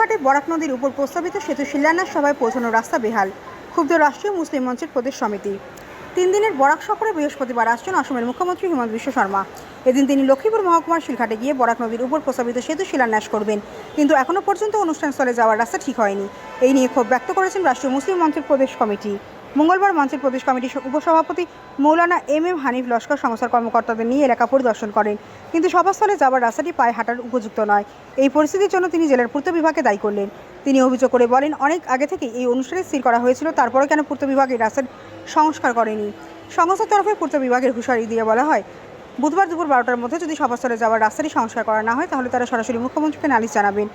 শিলঘাটে বরাক নদীর উপর প্রস্তাবিত সেতু শিলান্যাস সভায় পৌঁছানোর রাস্তা বেহাল। ক্ষুব্ধ রাষ্ট্রীয় মুসলিম মঞ্চের প্রদেশ সমিতি। তিন দিনের বরাক সফরে বৃহস্পতিবার আসছেন অসমের মুখ্যমন্ত্রী হিমন্ত বিশ্ব শর্মা। এদিন তিনি লক্ষ্মীপুর মহকুমার শিলঘাটে গিয়ে বরাক নদীর উপর প্রস্তাবিত সেতু শিলান্যাস করবেন। কিন্তু এখনও পর্যন্ত অনুষ্ঠানস্থলে যাওয়ার রাস্তা ঠিক হয়নি। এই নিয়ে ক্ষোভ ব্যক্ত করেছেন রাষ্ট্রীয় মুসলিম মঞ্চের প্রদেশ কমিটি। মঙ্গলবার মঞ্চের প্রদেশ কমিটির উপসভাপতি মৌলানা এম এম হানিফ লস্কর সংস্থার কর্মকর্তাদের নিয়ে এলাকা পরিদর্শন করেন। কিন্তু সভাস্থলে যাওয়ার রাস্তাটি পায়ে হাঁটার উপযুক্ত নয়। এই পরিস্থিতির জন্য তিনি জেলার পূর্ত বিভাগে দায়ী করলেন। তিনি অভিযোগ করে বলেন, অনেক আগে থেকে এই অনুষ্ঠানে স্থির করা হয়েছিল তারপরে কেন পূর্ত বিভাগ এই রাস্তার সংস্কার করেনি? সংস্থার তরফে পূর্ত বিভাগের হুঁশিয়ারি দিয়ে বলা হয়, বুধবার দুপুর বারোটার মধ্যে যদি সভাস্থলে যাওয়ার রাস্তাটি সংস্কার করা না হয়, তাহলে তারা সরাসরি মুখ্যমন্ত্রীকে নালিশ জানাবেন।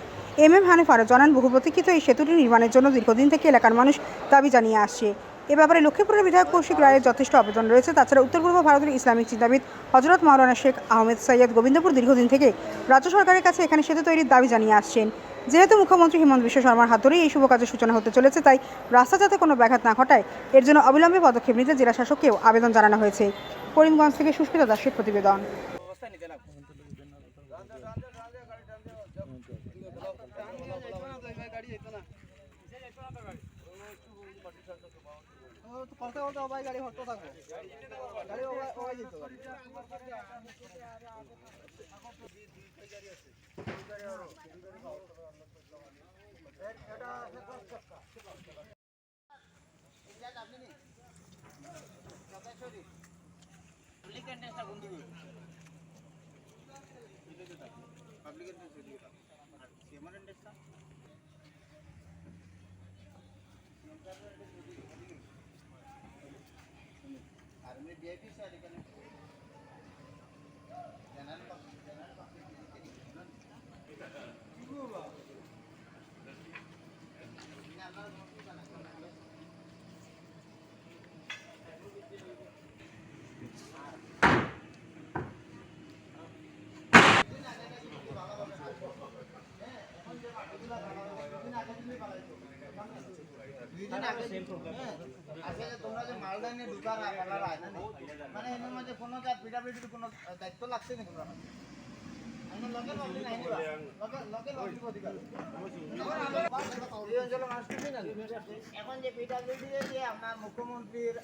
এম এম হানিফ আরও জানান, বহু প্রতীক্ষিত এই সেতুটি নির্মাণের জন্য দীর্ঘদিন থেকে এলাকার মানুষ দাবি জানিয়ে আসছে। এ ব্যাপারে লক্ষ্মীপুরের বিধায়ক কৌশিক রায়ের যথেষ্ট আবেদন রয়েছে। তাছাড়া উত্তর পূর্ব ভারতের ইসলামিক চিন্তাবিদ হজরত মাওলানা শেখ আহমেদ সৈয়দ গোবিন্দপুর দীর্ঘদিন থেকে রাজ্য সরকারের কাছে এখানে সেতু তৈরির দাবি জানিয়ে আসছেন। যেহেতু মুখ্যমন্ত্রী হিমন্ত বিশ্ব শর্মার হাত ধরেই এই শুভ কাজের সূচনা হতে চলেছে, তাই রাস্তা যাতে কোনো ব্যাঘাত না ঘটায়, এর জন্য অবিলম্বে পদক্ষেপ নিতে জেলা শাসককেও আবেদন জানানো হয়েছে। করিমগঞ্জ থেকে সুস্মিতা দাসের প্রতিবেদন। করতে করতে সবাই গাড়ি হটতে থাকব গাড়ি ওবাই ওবাই যেত গাড়ি আসলে তোমরা যে মালদা নিয়ে ঢুকার মানে এর মধ্যে কোনো কাজ কোনো দায়িত্ব লাগছে না তোমরা মুখ্যমন্ত্রীর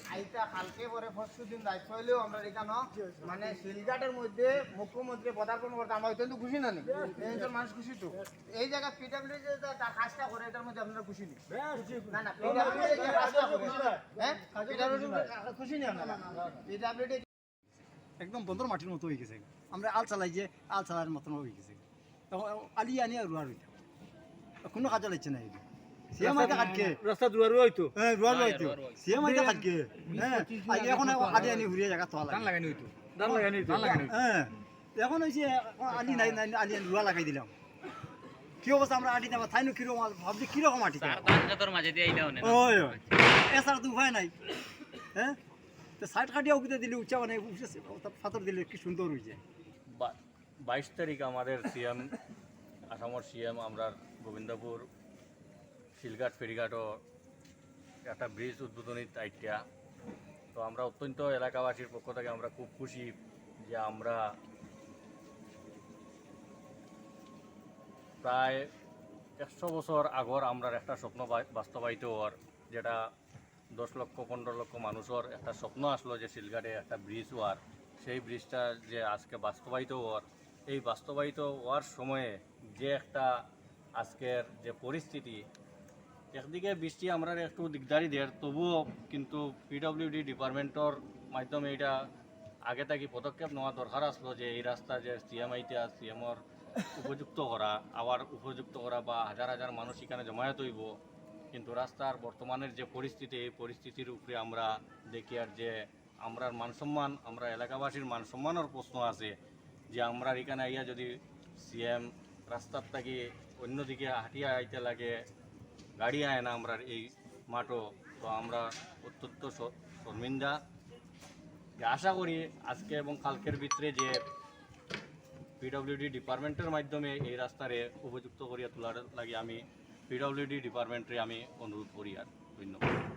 মানে শিলঘাটের মধ্যে মুখ্যমন্ত্রী পদার্পণ করতে আমরা অত্যন্ত না নি। এই অঞ্চলের মানুষ খুশি তো। এই জায়গা পিডাব্লিউডি যে কাজটা করে, এটার মধ্যে আপনারা খুশি নি? না না একদম বন্ধর মাটির মতো হয়ে গেছে। আমরা আল চালাই যে আল চালার মতন হয়ে গেছে। তখন আলি আনি আর রুয়া রইতাম কোনো কাজে লাগছে না হইতো? হ্যাঁ রুয়া সে কাটকে হ্যাঁ এখন আলি আনি ঘুরিয়ে জায়গা তো লাগে লাগানি হইতো। ধান লাগানি হইতো। হ্যাঁ এখন হয়েছে আলি নাই নাই আলি আনি রুয়া লাগাই দিলাম। কি অবস্থা আমরা আটি দাম তাই কীরকম ভাবছি কীরকম আটি তার মাঝে দিয়ে এছাড়া তো উপায় নাই। হ্যাঁ? তো সাইড কাটিয়ে উঠতে দিলে উচ্চা মানে পাথর দিলে কি সুন্দর হয়েছে বাইশ তারিখ আমাদের সিএম, আসামের সিএম, আমরা গোবিন্দপুর, শিলঘাট, ফেরিঘাটও একটা ব্রিজ উদ্বোধনী আইটিয়া তো আমরা অত্যন্ত এলাকাবাসীর পক্ষ থেকে আমরা খুব খুশি যে আমরা প্রায় একশো বছর আগর আমরা একটা স্বপ্ন বাস্তবায়িত হওয়ার, যেটা দশ লক্ষ, পনেরো লক্ষ মানুষের একটা স্বপ্ন আসলো যে শিলঘাটে একটা ব্রিজ হওয়ার। সেই ব্রিজটা যে আজকে বাস্তবায়িত হওয়ার, এই বাস্তবায়িত হওয়ার সময়ে যে একটা আজকের যে পরিস্থিতি, একদিকে বৃষ্টি আমরা একটু দিকদারি দেয়, তবুও কিন্তু পিডব্লিউডি ডিপার্টমেন্টর মাধ্যমে এটা আগে থাকি পদক্ষেপ নেওয়া দরকার আসলো যে এই রাস্তা যে সিএমআইতে সিএমর উপযুক্ত করা, আবার উপযুক্ত করা বা হাজার হাজার মানুষ এখানে জমায়েত হইব। কিন্তু রাস্তার বর্তমানের যে পরিস্থিতি, এই পরিস্থিতির উপরে আমরা দেখি আর যে আমরা মানসম্মান, আমরা এলাকাবাসীর মানসম্মানের প্রশ্ন আছে যে আমরা এখানে আইয়া যদি সিএম রাস্তার থেকে অন্যদিকে হাঁটিয়া আইতে লাগে, গাড়ি আয় না আমরা এই মাঠও, তো আমরা অত্যন্ত শর্মিন্দা। আশা করি আজকে এবং কালকের ভিতরে যে পিডব্লিউডি ডিপার্টমেন্টের মাধ্যমে এই রাস্তারে উপযুক্ত করিয়া তোলার লাগে আমি পিডব্লিউডি ডিপার্টমেন্টে আমি অনুরোধ করি আর ধন্যবাদ।